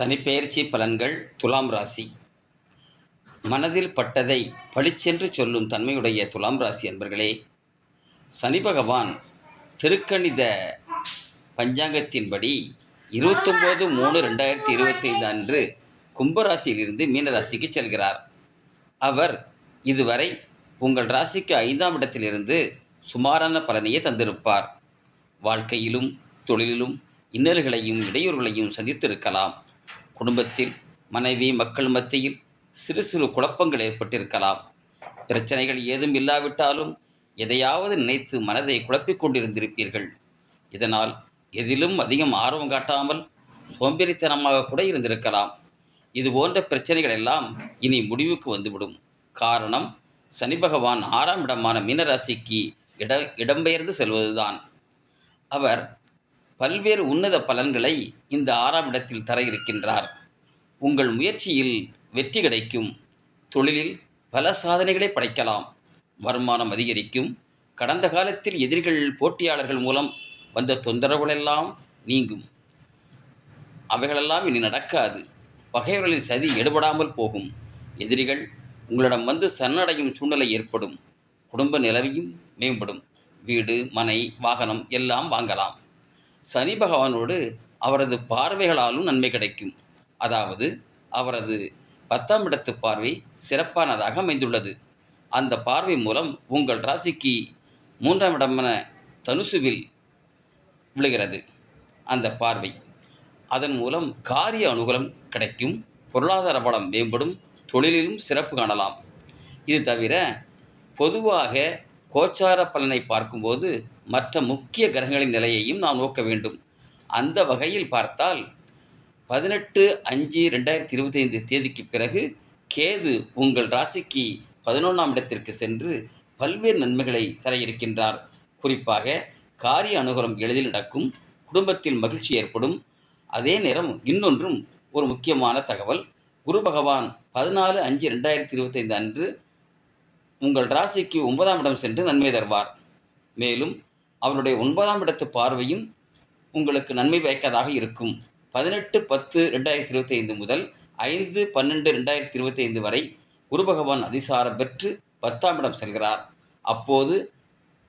சனிப்பெயர்ச்சி பலன்கள் துலாம் ராசி. மனதில் பட்டதை பளிச்சென்று சொல்லும் தன்மையுடைய துலாம் ராசி என்பர்களே சனி பகவான் திருக்கணித பஞ்சாங்கத்தின்படி இருபத்தொம்போது மூணு ரெண்டாயிரத்தி இருபத்தைந்து அன்று கும்பராசியிலிருந்து மீனராசிக்கு செல்கிறார். அவர் இதுவரை உங்கள் ராசிக்கு ஐந்தாம் இடத்திலிருந்து சுமாரான பலனையே தந்திருப்பார். வாழ்க்கையிலும் தொழிலிலும் இன்னல்களையும் இடையூறுகளையும் சந்தித்திருக்கலாம். குடும்பத்தில் மனைவி மக்கள் மத்தியில் சிறு சிறு குழப்பங்கள் ஏற்பட்டிருக்கலாம். பிரச்சனைகள் ஏதும் இல்லாவிட்டாலும் எதையாவது நினைத்து மனதை குழப்பிக் கொண்டிருந்திருப்பீர்கள். இதனால் எதிலும் அதிகம் ஆர்வம் காட்டாமல் சோம்பேறித்தனமாக கூட இருந்திருக்கலாம். இது போன்ற பிரச்சனைகள் எல்லாம் இனி முடிவுக்கு வந்துவிடும். காரணம் சனி பகவான் ஆறாம் இடமான மீனராசிக்கு இட இடம்பெயர்ந்து செல்வதுதான். அவர் பல்வேறு உன்னத பலன்களை இந்த ஆறாம் இடத்தில் தர இருக்கின்றார். உங்கள் முயற்சியில் வெற்றி கிடைக்கும். தொழிலில் பல சாதனைகளை படைக்கலாம். வருமானம் அதிகரிக்கும். கடந்த காலத்தில் எதிரிகள் போட்டியாளர்கள் மூலம் வந்த தொந்தரவுகளெல்லாம் நீங்கும். அவைகளெல்லாம் இனி நடக்காது. பகைவர்களின் சதி எடுபடாமல் போகும். எதிரிகள் உங்களிடம் வந்து சரணடையும் சூழ்நிலை ஏற்படும். குடும்ப நிலவையும் மேம்படும். வீடு மனை வாகனம் எல்லாம் வாங்கலாம். சனி பகவானோடு அவரது பார்வைகளாலும் நன்மை கிடைக்கும். அதாவது அவரது பத்தாம் இடத்து பார்வை சிறப்பானதாக அமைந்துள்ளது. அந்த பார்வை மூலம் உங்கள் ராசிக்கு மூன்றாம் இடமான தனுசுவில் விழுகிறது அந்த பார்வை. அதன் மூலம் காரிய அனுகூலம் கிடைக்கும் பொருளாதார பலம் மேம்படும் தொழிலிலும் சிறப்பு காணலாம். இது தவிர பொதுவாக கோச்சார பலனை பார்க்கும்போது மற்ற முக்கிய கிரகங்களின் நிலையையும் நாம் நோக்க வேண்டும். அந்த வகையில் பார்த்தால் பதினெட்டு அஞ்சு ரெண்டாயிரத்தி இருபத்தைந்து தேதிக்கு பிறகு கேது உங்கள் ராசிக்கு பதினொன்றாம் இடத்திற்கு சென்று பல்வேறு நன்மைகளை தர இருக்கின்றார் குறிப்பாக காரிய அனுகூலம் எளிதில் நடக்கும் குடும்பத்தில் மகிழ்ச்சி ஏற்படும். அதே நேரம் இன்னொன்றும் ஒரு முக்கியமான தகவல் குரு பகவான் பதினாலு அஞ்சு ரெண்டாயிரத்தி இருபத்தைந்து அன்று உங்கள் ராசிக்கு ஒன்பதாம் இடம் சென்று நன்மை தருவார். மேலும் அவருடைய ஒன்பதாம் இடத்து பார்வையும் உங்களுக்கு நன்மை பயக்கதாக இருக்கும். பதினெட்டு பத்து ரெண்டாயிரத்தி இருபத்தி ஐந்து முதல் ஐந்து பன்னெண்டு ரெண்டாயிரத்தி இருபத்தி ஐந்து வரை குரு பகவான் அதிசாரம் பெற்று பத்தாம் இடம் செல்கிறார். அப்போது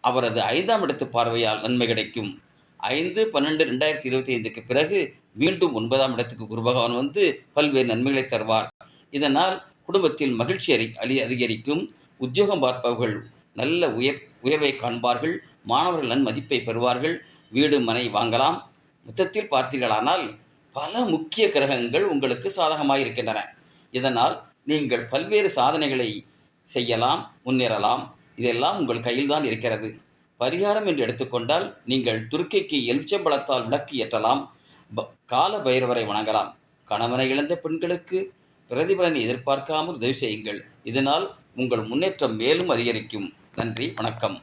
அவரது ஐந்தாம் இடத்து பார்வையால் நன்மை கிடைக்கும். ஐந்து பன்னெண்டு ரெண்டாயிரத்தி இருபத்தி ஐந்துக்கு பிறகு மீண்டும் ஒன்பதாம் இடத்துக்கு குரு பகவான் வந்து பல்வேறு நன்மைகளை தருவார். இதனால் குடும்பத்தில் மகிழ்ச்சி அறி அதிகரிக்கும். உத்தியோகம் பார்ப்பவர்கள் நல்ல உயர் உயர்வை காண்பார்கள் மாணவர்கள் நன்மதிப்பை பெறுவார்கள் வீடு மனை வாங்கலாம். மொத்தத்தில் பார்த்தீர்களானால் பல முக்கிய கிரகங்கள் உங்களுக்கு சாதகமாக இருக்கின்றன இதனால் நீங்கள் பல்வேறு சாதனைகளை செய்யலாம் முன்னேறலாம். இதெல்லாம் உங்கள் கையில்தான் இருக்கிறது. பரிகாரம் என்று எடுத்துக்கொண்டால் நீங்கள் துர்க்கைக்கு எலுச்சம்பழத்தால் விளக்கு ஏற்றலாம் ப- கால பைரவரை வணங்கலாம். கணவனை இழந்த பெண்களுக்கு பிரதிபலனை எதிர்பார்க்காமல் உதவி செய்யுங்கள். இதனால் உங்கள் முன்னேற்றம் மேலும் அதிகரிக்கும். நன்றி வணக்கம்.